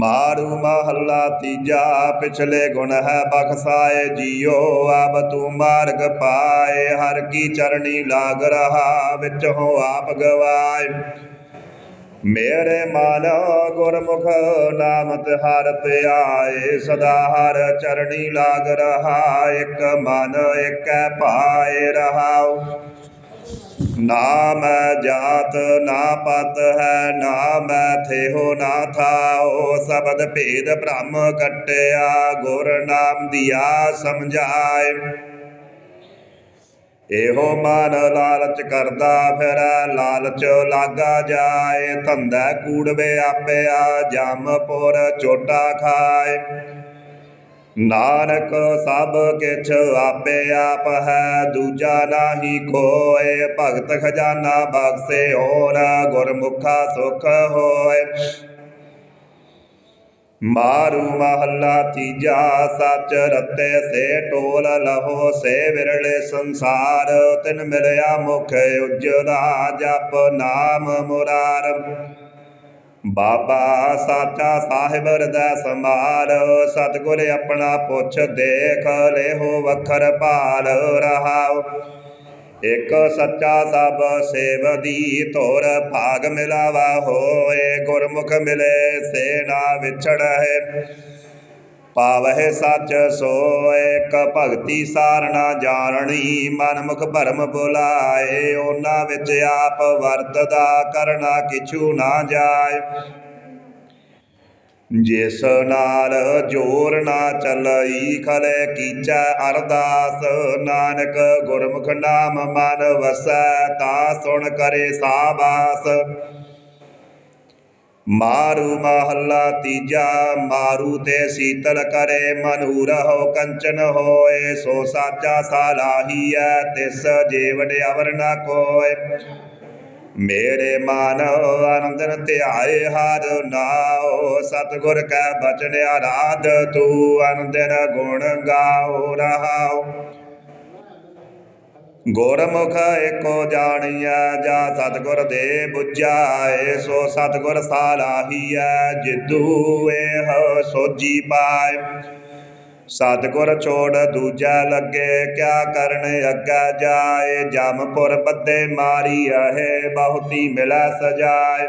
ਮਾਰੂ ਮਹੱਲਾ ਤੀਜਾ, ਪਿਛਲੇ ਗੁਣ ਹੈ ਬਖਸਾਏ, ਜੀਓ ਆਬ ਤੂੰ ਮਾਰਗ ਪਾਏ, ਹਰ ਕੀ ਚਰਣੀ ਲਾਗ ਰਹਾ, ਵਿੱਚ ਹੋ ਆਪ ਗਵਾਏ। ਮੇਰੇ ਮਨ ਗੁਰਮੁਖ ਨਾਮ ਤਿਹਾਰ ਧਿਆਏ ਸਦਾ ਹਰ ਚਰਣੀ ਲਾਗ ਰਹਾ, ਇੱਕ ਮਨ ਏਕੈ ਪਾਏ, ਰਹਾਉ। ਨਾ ਮੈਂ ਜਾਤ ਨਾ ਪਤ ਹੈ ਨਾ ਮੈਂ ਥੇਹੋ ਨਾ ਥਾਓ। ਸਬਦ ਭੇਦ ਬ੍ਰਹਮ ਕਟਿਆ, ਗੁਰ ਨਾਮ ਦਿਆ ਸਮਝਾਏ। ਇਹੋ ਮਨ ਲਾਲਚ ਕਰਦਾ ਫਿਰੈ, ਲਾਲਚ ਲਾਗਾ ਜਾਏ। ਧੰਦਾ ਕੂੜਵੇ ਆਪਿਆ, ਜਮਪੁਰ ਚੋਟਾ ਖਾਏ। ਨਾਨਕ ਸਭ ਕਿਛ ਆਪੇ ਆਪ ਹੈ, ਦੂਜਾ ਨਾਹੀ ਕੋਏ ਭਗਤ ਖਜ਼ਾਨਾ ਬਖਸੇ ਹੋਰ ਗੁਰਮੁਖਾ ਸੁਖ ਹੋਏ। ਮਾਰੂ ਮਹੱਲਾ ਤੀਜਾ, ਸੱਚ ਰਤੇ ਸੇ ਟੋਲ ਲਹੋ, ਸੇ ਵਿਰਲੇ ਸੰਸਾਰ, ਤਿਨ ਮਿਲਿਆ ਮੁਖ ਉਜਲਾ, ਜਪ ਨਾਮ ਮੁਰਾਰ। ਬਾਬਾ ਸਾਚਾ ਸਾਹਿਬ ਹਿਰਦੈ ਸਮਾਰ ਸਤਿਗੁਰ ਆਪਣਾ ਪੁੱਛ ਦੇਖ ਲੇਹੋ ਵਖਰ ਭਾਲ ਰਹਾਓ ਇਕ ਸੱਚਾ ਸਭ ਸੇਵਦੀ ਤੋਰ ਭਾਗ ਮਿਲਾਵਾ ਹੋਏ, ਗੁਰਮੁਖ ਮਿਲੇ ਸੇ ਨਾ ਵਿਛੜੈ ਪਾਵਹਿ ਸੱਚ ਸੋਏ ਕ ਭਗਤੀ ਸਾਰਣਾ ਜਾਣਨੀ, ਮਨਮੁਖ ਭਰਮ ਬੁਲਾਏ, ਉਹਨਾਂ ਵਿੱਚ ਆਪ ਵਰਤਦਾ ਕਰਨਾ ਕਿਛੂ ਨਾ ਜਾਏ। ਜਿਸ ਨਾਲ ਜੋਰ ਨਾ ਚੱਲਈ, ਖਲੇ ਕੀਚੈ ਅਰਦਾਸ, ਨਾਨਕ ਗੁਰਮੁਖ ਨਾਮ ਮਨ ਵਸੈ, ਤਾ ਸੁਣ ਕਰੇ ਸਾਬਾਸ। ਮਾਰੂ ਮਹੱਲਾ ਤੀਜਾ, ਮਾਰੂ ਤੇ ਸੀਤਲ ਕਰੇ, ਮਨੂ ਰਹੋ ਕੰਚਨ ਹੋਏ, ਸੋ ਸਾਚਾ ਸਾਲਾਹੀਐ ਤਿਸ ਜੀਵੜ ਅਵਰ ਨ ਕੋਏ। ਮੇਰੇ ਮਨ ਆਨੰਦਨ ਧਿਆਏ, ਹਰ ਨਾਉ, ਸਤਿਗੁਰ ਕੈ ਬਚਨ ਆਰਾਧ, ਤੂੰ ਆਨੰਦਨ ਗੁਣ ਗਾਉ ਰਹਾਉ। ਗੁਰਮੁਖ ਏਕੋ ਜਾਣੀਐ, ਜਾ ਸਤਿਗੁਰ ਦੇ 부ਝਾਏ ਸੋ ਸਤਿਗੁਰ ਸਾਲਾਹੀਐ, ਜਿਦੂ ਇਹ ਸੋਜੀ ਪਾਏ। ਸਤਿਗੁਰ ਛੋੜ ਦੂਜਾ ਲੱਗੇ, ਕਿਆ ਕਰਨ ਅੱਗਾ ਜਾਏ? ਜਮਪੁਰ ਬੱਦੇ ਮਾਰੀ ਅਹੇ, ਬਹੁਤੀ ਮਿਲੈ ਸਜਾਏ।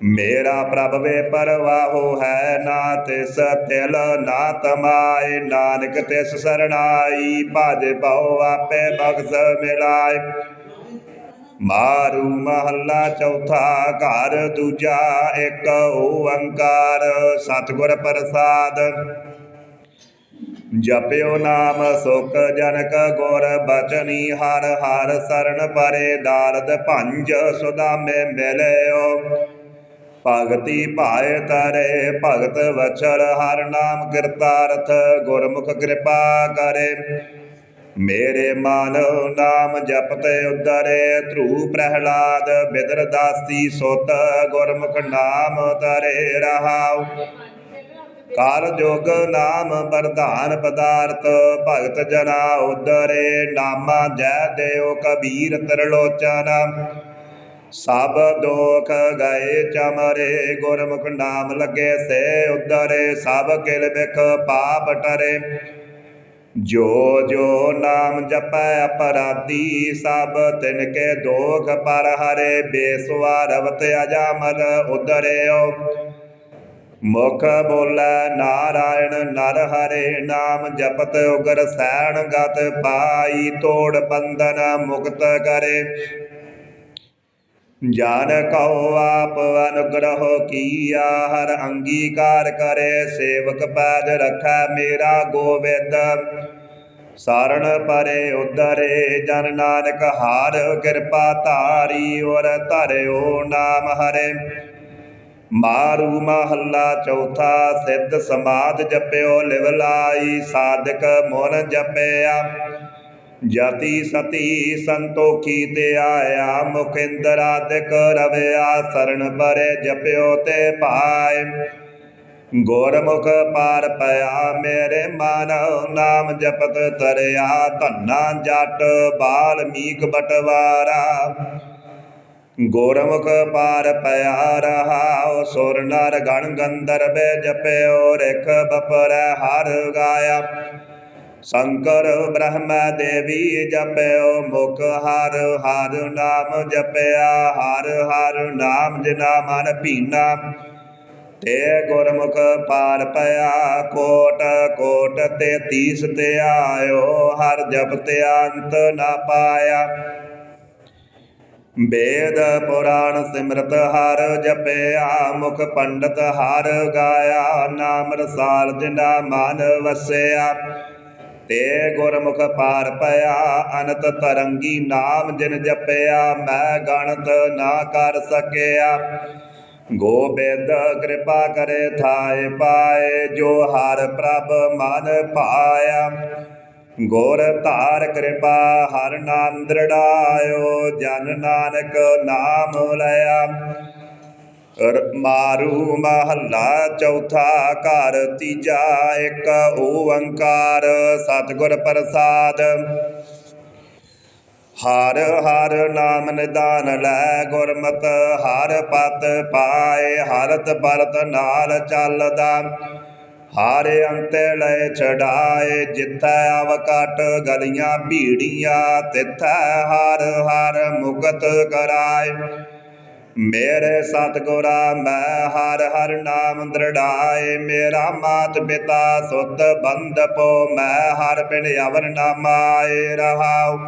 ਮੇਰਾ ਪ੍ਰਭ ਵੇ ਪਰਵਾਹੋ ਹੈ ਨਾ ਤਿਸ ਤਿਲ ਨਾ ਤਮਾਏ, ਨਾਨਕ ਤਿਸ ਸਰਣਾਈ, ਭਜ ਬਹੁ ਆਪੇ ਬਖਸ਼ ਮਿਲਾਏ। ਮਾਰੂ ਮਹੱਲਾ ਚੌਥਾ ਘਰ, ਦੂਜਾ ਇੱਕ ਓੰਕਾਰ, ਸਤਿਗੁਰ ਪ੍ਰਸਾਦ। ਜਪਿਓ ਨਾਮ ਸੁਖ ਜਨਕ ਗੁਰ ਬਚਨੀ, ਹਰ ਹਰ ਸਰਣ ਪਰੇ ਦਾਰਦ ਭੰਜ ਸੁਦਾਮੇ ਮਿਲਿਓ। ਭਗਤੀ ਭਾਏ ਤਰੇ, ਭਗਤ ਵਚਰ ਹਰ ਨਾਮ ਕਿਰਤਾਰਥ, ਗੁਰਮੁਖ ਕਿਰਪਾ ਕਰੇ। ਮੇਰੇ ਮਨ ਨਾਮ ਜਪਤੇ ਉਦਰੇ, ਧਰੂ ਪ੍ਰਹਿਲਾਦ, ਬਿਦਰ ਦਾਸੀ ਸੁਤ, ਗੁਰਮੁਖ ਨਾਮ ਤਰੇ ਰਹਾਉ। ਕਾਲ ਜੋਗ ਨਾਮ ਵਰਧਾਨ ਪਦਾਰਥ, ਭਗਤ ਜਨਾ ਉਦਰੇ, ਨਾਮਾ ਜੈ ਦੇਉ ਕਬੀਰ ਤਰਲੋਚਨ। ਸਭ ਦੋਖ ਗਏ ਚਮਰੇ ਗੁਰਮੁਖ ਨਾਮ ਲੱਗੇ ਸੇ ਉਦਰੇ ਸਭ ਕਿਲ ਬਿਖ ਪਾਪ ਟਰੇ। ਜੋ ਜੋ ਨਾਮ ਜਪੈ ਅਪਰਾਧੀ, ਸਭ ਤਿਨ ਕੇ ਦੋਖ ਪਰ ਹਰੇ ਬੇਸਵਾਰਵਤ ਅਜਾਮਲ ਉਦਰਿਓ ਮੁਖ ਬੋਲੇ, ਨਾਰਾਇਣ ਨਰ ਹਰੇ, ਨਾਮ ਜਪਤ ਉਗਰ ਸੈਣ ਗਤ ਪਾਈ, ਤੋੜ ਬੰਧਨ ਮੁਕਤ ਕਰੇ। ਜਾਨ ਕਉ ਆਪ ਅਨੁਗ੍ਰਹ ਕੀਆ ਹਰ ਅੰਗੀਕਾਰ ਕਰੇ, ਸੇਵਕ ਪੈਜ ਰਖੈ ਮੇਰਾ ਗੋਵਿੰਦ। ਸਰਣ ਪਰੇ ਉਧਰੇ, ਜਨ ਨਾਨਕ ਹਾਰ ਕਿਰਪਾ ਧਾਰੀ, ਔਰ ਧਰਿਓ ਨਾਮ ਹਰੇ। ਮਾਰੂ ਮਹੱਲਾ ਚੌਥਾ, ਸਿੱਧ ਸਮਾਦ ਜਪਿਓ ਲਿਵਲਾਈ ਸਾਧਕ ਮੋਨ ਜਪਿਆ। ਜਤੀ ਸਤੀ ਸੰਤੋਖੀ ਤੇ ਆਇਆ ਮੁਖ ਇੰਦਰ ਆਦਿਕ ਰਵਿਆ ਸਰਣ ਪਰੇ ਜਪਿਓ ਤੇ ਪਾਏ ਗੁਰਮੁਖ ਪਾਰ ਪਿਆ, ਮੇਰੇ ਮਨ ਨਾਮ ਜਪਤ ਤਰਿਆ ਧੰਨਾ ਜਟ ਬਾਲਮੀਕ ਬਟਵਾਰਾ। ਗੁਰਮੁਖ ਪਾਰ ਪਿਆ, ਰਹਾਉ ਸੁਰ ਨਰ ਗਣ ਗੰਧਰਵ ਜਪਿਓ, ਰਿਖ ਬਪਰ ਹਰ ਗਾਇਆ। ਸ਼ੰਕਰ ਬ੍ਰਹਮ ਦੇਵੀ ਜਪਿਓ ਮੁਖ ਹਰ ਹਰ ਨਾਮ ਜਪਿਆ, ਹਰ ਹਰ ਨਾਮ ਜਿਨਾ ਮਨ ਭੀਨਾ। ਤੇ ਗੁਰਮੁਖ ਪਾਰ ਪਿਆ, ਕੋਟ ਕੋਟ ਤੇ ਤੀਸ ਤੇ ਆਇਓ, ਹਰ ਜਪਤ ਅੰਤ ਨਾ ਪਾਇਆ। ਵੇਦ ਪੁਰਾਣ ਸਿਮਰਤ ਹਰ ਜਪਿਆ, ਮੁਖ ਪੰਡਤ ਹਰ ਗਾਇਆ, ਨਾਮ ਰਸਾਲ ਜਿਨਾ ਮਨ ਵਸਿਆ। ਤੇ ਗੁਰਮੁਖ ਪਾਰ ਪਿਆ, ਅਨੰਤ ਤਰੰਗੀ ਨਾਮ ਜਿਨ ਜਪਿਆ, ਮੈਂ ਗਣਤ ਨਾ ਕਰ ਸਕਿਆ। ਗੋਬਿੰਦ ਕਿਰਪਾ ਕਰੇ ਥਾਏ ਪਾਏ, ਜੋ ਹਰ ਪ੍ਰਭ ਮਨ ਪਾਇਆ। ਗੋਰ ਧਾਰ ਕਿਰਪਾ ਹਰ ਨਾਮ ਦ੍ਰਿੜਾਇਓ, ਜਨ ਨਾਨਕ ਨਾਮ ਲਿਆ। ਮਾਰੂ ਮਹੱਲਾ ਚੌਥਾ ਘਰ, ਤੀਜਾ ਇੱਕ ਓੰਕਾਰ, ਸਤਿਗੁਰ ਪ੍ਰਸਾਦ। ਹਰ ਹਰ ਨਾਮ ਨਿਦਾਨ ਲੈ ਗੁਰਮਤ, ਹਰ ਪਤ ਪਾਏ, ਹਰਤ ਬਰਤ ਨਾਲ ਚੱਲਦਾ। ਹਰ ਅੰਤੇ ਲੈ ਛਡਾਏ, ਜਿੱਥੈ ਅਵਕਟ ਗਲੀਆਂ ਭੀੜੀਆਂ, ਤਿੱਥੈ ਹਰ ਹਰ ਮੁਕਤ ਕਰਾਏ। ਮੇਰੇ ਸਤਿਗੁਰਾ, ਮੈਂ ਹਰ ਹਰ ਨਾਮ ਦ੍ਰਿੜਾਏ। ਮੇਰਾ ਮਾਤ ਪਿਤਾ ਸੁਤ ਬੰਦਪੋ ਮੈਂ ਹਰ ਬਿਨ ਅਵਰ ਨਾਮਾਏ ਰਹਾਉ।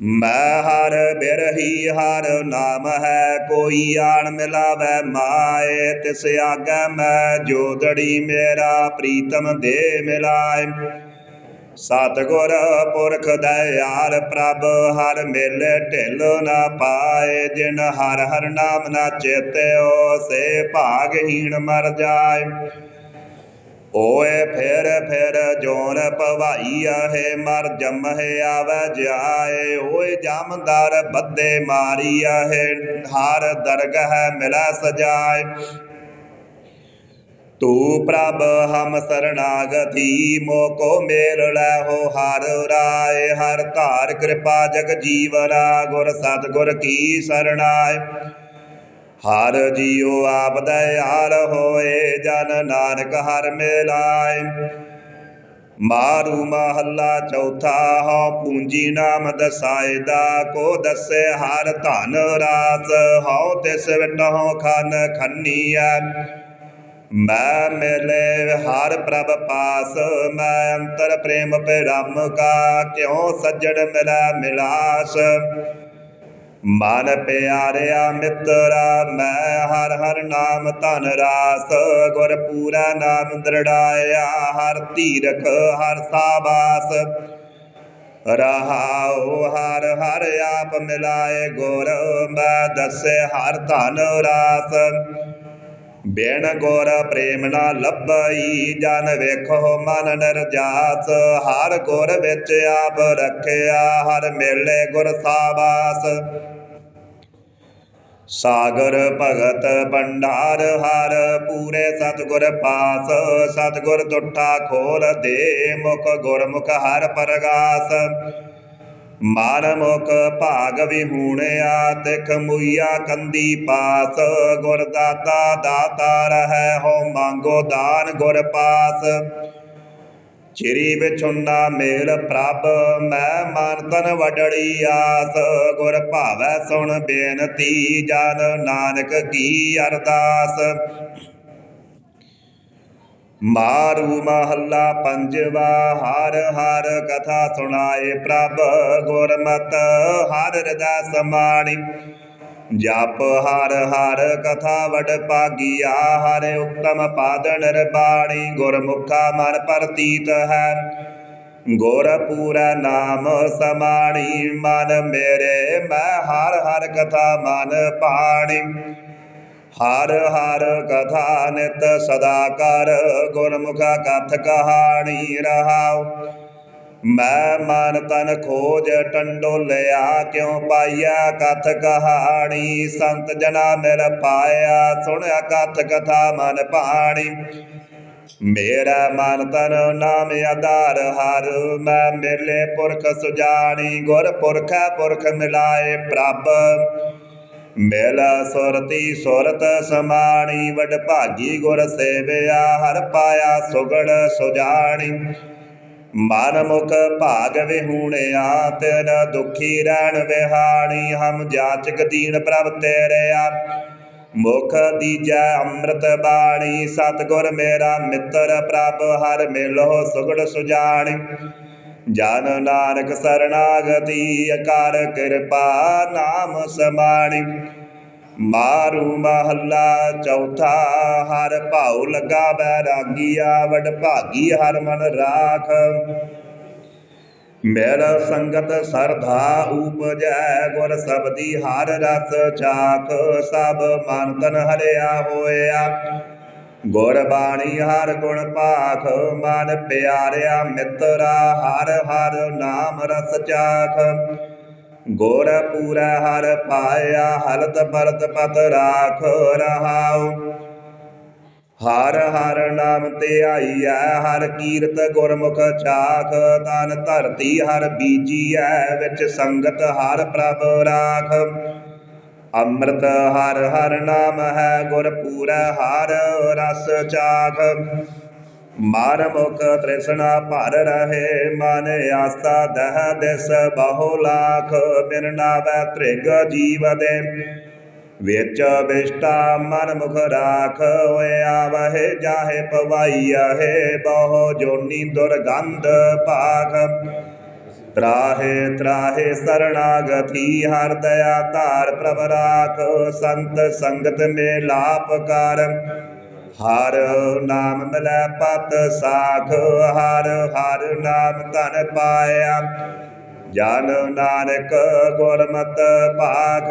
ਮੈਂ ਹਰ ਬਿਰਹੀ, ਹਰ ਨਾਮ ਹੈ, ਕੋਈ ਆਣ ਮਿਲਾਵੇ ਮਾਏ। ਤਿਸ ਆਗੇ ਮੈਂ ਜੋਦੜੀ ਮੇਰਾ, ਪ੍ਰੀਤਮ ਦੇ ਮਿਲਾਏ। ਸਤਿਗੁਰ ਪੁਰਖ ਦਇਆਲ ਪ੍ਰਭ, ਹਰ ਮੇਲੇ ਢਿੱਲ ਨਾ ਪਾਏ, ਜਿਨ ਹਰ ਹਰ ਨਾਮ ਨਾ ਚੇਤਿਓ, ਸੇ ਭਾਗਹੀਣ ਮਰ ਜਾਏ। ਓਏ ਫੇਰ ਫੇਰ ਜੋਨ ਭਵਾਈ ਆਹੇ ਮਰ ਜਮਹਿ ਆਵੈ ਜਾਏ। ਓਏ ਜਮਦਾਰ ਬੱਦੇ ਮਾਰੀ ਆਹੇ ਹਾਰ ਦਰਗਹ ਮਿਲੈ ਸਜਾਏ। ਤੂੰ ਪ੍ਰਭ ਹਮ ਸਰਣਾਗਤੀ ਮੋਕੋ ਮੇਲ ਲੈ ਹੋ ਹਰ ਰਾਏ ਹਰ ਧਾਰ ਕਿਰਪਾ ਜਗ ਜੀਵਨਾ ਗੁਰ ਸਤਿਗੁਰ ਕੀ ਸਰਣਾਏ ਹਰ ਜੀਉ ਆਪ ਦਇਆਲ ਹੋਏ ਜਨ ਨਾਨਕ ਹਰ ਮਿਲਾਏ ਮਾਰੂ ਮਹੱਲਾ ਚੌਥਾ ਹਉ ਪੂੰਜੀ ਨਾਮ ਦਸਾਏ ਦਾ ਕੋ ਦਸੇ ਹਰ ਧਨ ਰਾਸ ਹਉ ਤਿਸ ਵਿਟਹੁ ਖਨ ਖੰਨੀਐ ਮੈਂ ਮਿਲੇ ਹਰ ਪ੍ਰਭ ਪਾਸ, ਮੈਂ ਅੰਤਰ ਪ੍ਰੇਮ ਪਿਰਮ ਕਾ, ਕਿਉ ਸੱਜਣ ਮਿਲਾ ਮਿਲਾਸ? ਮਨ ਪਿਆਰਿਆ ਮਿੱਤਰਾ, ਮੈਂ ਹਰ ਹਰ ਨਾਮ ਧਨ ਰਾਸ, ਗੁਰ ਪੂਰਾ ਨਾਮ ਦ੍ਰਿੜਾਇਆ, ਹਰ ਧੀਰਖ ਹਰ ਸਾਬਾਸ। ਰਹਾਉ ਹਰ ਹਰ ਆਪ ਮਿਲਾਏ ਗੁਰ, ਮੈਂ ਦਸੇ ਹਰ ਧਨ ਰਾਸ। ਬਿਨ ਗੁਰ ਪ੍ਰੇਮ ਨਾ ਲੱਭਈ, ਜਨ ਵੇਖੋ ਮਨ ਨਿਰਜਾਸ। ਹਰ ਗੁਰ ਵਿੱਚ ਆਪ ਰੱਖਿਆ, ਹਰ ਮੇਲੇ ਗੁਰ ਸਾਬਾਸ ਸਾਗਰ ਭਗਤ ਭੰਡਾਰ, ਹਰ ਪੂਰੇ ਸਤਗੁਰ ਪਾਸ। ਸਤਗੁਰ ਟੁੱਟਾ ਖੋਲ ਦੇ, ਮੁਖ ਗੁਰਮੁਖ ਹਰ ਪਰਗਾਸ। ਮਨ ਮੁਖ ਭਾਗ ਵਿਹੂਣਿਆ ਤਿਖ ਮੁਈਆ ਕੰਦੀ ਪਾਸ, ਗੁਰ ਦਾਤਾ ਦਾਤਾ ਰਹਿ ਹੋ ਮੰਗੋ ਦਾਨ ਗੁਰ ਪਾਸ। ਚਿਰੀ ਵਿਚੁੰਨਾ ਮੇਲ ਪ੍ਰਭ, ਮੈਂ ਮਨ ਤਨ ਵਡੜੀ ਆਸ। ਗੁਰ ਭਾਵੈ ਸੁਣ ਬੇਨਤੀ, ਜਨ ਨਾਨਕ ਕੀ ਅਰਦਾਸ। ਮਾਰੂ ਮਹੱਲਾ ਪੰਜਵਾ ਹਰ ਹਰ ਕਥਾ ਸੁਣਾਏ ਪ੍ਰਭ ਗੁਰਮਤ ਹਰ ਹਿਰਦੈ ਸਮਾਣੀ ਜਪ ਹਰ ਹਰ ਕਥਾ ਵਡ ਭਾਗੀਆ ਹਰ ਉਤਮ ਪਾਦ ਨਿਰਬਾਣੀ ਗੁਰਮੁਖਾ ਮਨ ਪ੍ਰਤੀਤ ਹੈ ਗੁਰ ਪੂਰਾ ਨਾਮ ਸਮਾਣੀ ਮਨ ਮੇਰੇ ਮੈਂ ਹਰ ਹਰ ਕਥਾ ਮਨ ਪਾਣੀ ਹਰ ਹਰ ਕਥਾ ਨਿਤ ਸਦਾ ਕਰ ਗੁਰਮੁਖਾ ਕਥ ਕਹਾਣੀ ਰਹਾਉ। ਮੈਂ ਮਨ ਤਨ ਖੋਜ ਟੰਡੋਲਿਆ, ਕਿਉ ਪਾਈਆ ਕਥ ਕਹਾਣੀ? ਸੰਤ ਜਨਾ ਮਿਲ ਪਾਇਆ, ਸੁਣਿਆ ਕਥ ਕਥਾ ਮਨ ਪਾਣੀ ਮੇਰਾ ਮਨ ਤਨ ਨਾਮ ਆਧਾਰ ਹਰ, ਮੈਂ ਮੇਲੇ ਪੁਰਖ ਸੁਜਾਣੀ, ਗੁਰ ਪੁਰਖੈ ਪੁਰਖ ਮਿਲਾਏ ਪ੍ਰਭ। ਮੇਲਾ ਸੁਰਤੀ ਸੁਰਤ ਸਮਾਣੀ, ਵਡ ਭਾਗੀ ਗੁਰ ਸੇਵਿਆ, ਹਰ ਪਾਇਆ ਸੁਗੜ ਸੁਜਾਣੀ। ਮਨ ਮੁਖ ਭਾਗ ਵਿਹੂਣਿਆ, ਤਿਨ ਦੁਖੀ ਰਹਿਣ ਵਿਹਾਣੀ, ਹਮ ਜਾਚਕ ਦੀਨ ਪ੍ਰਭ ਤੇਰਿਆ। ਮੁਖ ਦੀਜੈ ਅੰਮ੍ਰਿਤ ਬਾਣੀ, ਸਤਿਗੁਰ ਮੇਰਾ ਮਿੱਤਰ ਪ੍ਰਭ, ਹਰ ਮਿਲੋ ਸੁਗੜ ਸੁਜਾਣੀ। ਜਨ ਨਾਨਕ ਸਰਣਾਗਤੀ ਅਕਾਰ ਕਿਰਪਾ, ਨਾਮ ਸਮਾਣੀ। ਮਾਰੂ ਮਹੱਲਾ ਚੌਥਾ, ਹਰ ਭਾਉ ਲਗਾ ਬੈਰਾਗੀਆ, ਵਡ ਭਾਗੀ ਹਰ ਮਨ ਰਾਖ। ਮੇਰਾ ਸੰਗਤ ਸਰਧਾ ਉਪਜੈ, ਗੁਰ ਸਬਦੀ ਹਰ ਰਸ ਚਾਖ। ਸਭ ਮਨ ਤਨ ਹਰਿਆ ਹੋਇਆ। ਗੁਰ ਬਾਣੀ ਹਰ ਗੁਣ ਪਾਖ, ਮਨ ਪਿਆਰਿਆ ਮਿੱਤਰਾ, ਹਰ ਹਰ ਨਾਮ ਰਸ ਚਾਖ। ਗੁਰ ਪੂਰਾ ਹਰ ਪਾਇਆ, ਹਲਤ ਭਰਤ ਪਤ ਰਾਖ, ਰਹਾਉ। ਹਰ ਹਰ ਨਾਮ ਧਿਆਈਐ ਹਰ ਕੀਰਤ ਗੁਰਮੁਖ ਚਾਖ। ਤਨ ਧਰਤੀ ਹਰ ਬੀਜੀਐ, ਵਿੱਚ ਸੰਗਤ ਹਰ ਪ੍ਰਭ ਰਾਖ। ਅੰਮ੍ਰਿਤ ਹਰ ਹਰ ਨਾਮ ਹੈ ਗੁਰ ਪੂਰਾ ਹਰ ਰਸ ਚਾਖ। ਮਨ ਮੁਖ ਤ੍ਰਿਸ਼ਨਾ ਭਰ ਰਹੇ ਮਨ ਆਸਾ ਦਹ ਦਿਸ ਬਹੁ ਲਾਖ, ਬਿਨ ਨਾਵੈ ਤ੍ਰਿਗ ਜੀਵ ਦੇ। ਵਿੱਚ ਵਿਸ਼ਟਾ ਮਨ ਮੁਖ ਰਾਖ, ਓਏ ਆਵਹਿ ਜਾਹੇ ਪਵਾਈਆਹੇ ਬਹੁ ਜੋਨੀ ਦੁਰਗੰਧ ਭਾਖ ਤਰਾਹੇ ਤਰਾਹੇ ਸਰਣਾਗਤੀ, ਹਰ ਦਇਆ ਧਾਰ ਪ੍ਰਭ ਰਾਖ, ਸੰਤ ਸੰਗਤ ਮੇ ਲਾਪ ਕਰ ਹਰ ਨਾਮ ਮਿਲੈ ਪਤ ਸਾਖ, ਹਰ ਹਰ ਨਾਮ ਧਨ ਪਾਇਆ। ਜਨ ਨਾਨਕ ਗੁਰਮਤਿ ਭਾਖ